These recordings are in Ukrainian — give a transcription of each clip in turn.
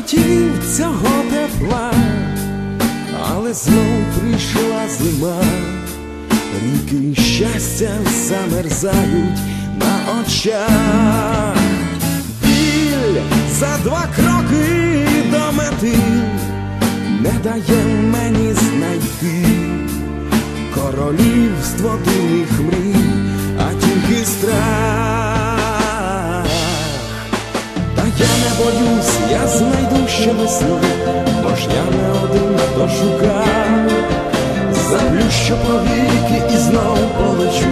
хотів цього тепла, але знов прийшла зима, ріки щастя замерзають на очах. Біль за два кроки до мети не дає мені знайти королівство дивних мрій, не боюсь, я знайду ще весну, бо ж я не один хто шукав, заплющу повіки і знов полечу,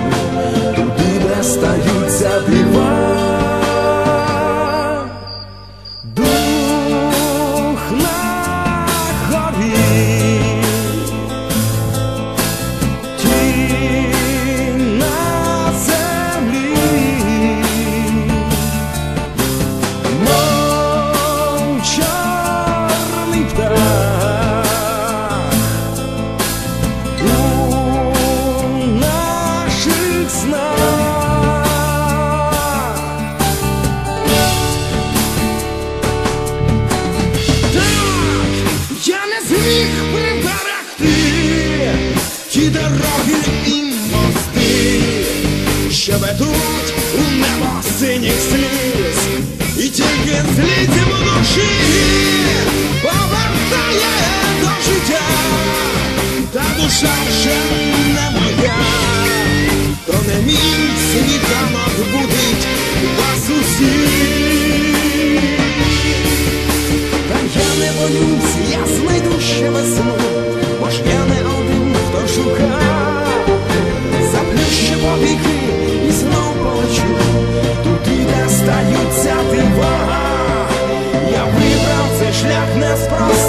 птах у я не зміг приберегти ті дороги і мости, що ведуть у небо синіх сліз, і тільки зліттям у душі душа жена моя, то не мій світанок будить вас усіх. Та я не боюсь, я знайду ще весну, бо ж я не один, хто шукає. Заплющу повіки і знов полечу, туди де стаються дива. Я вибрав цей шлях неспроста.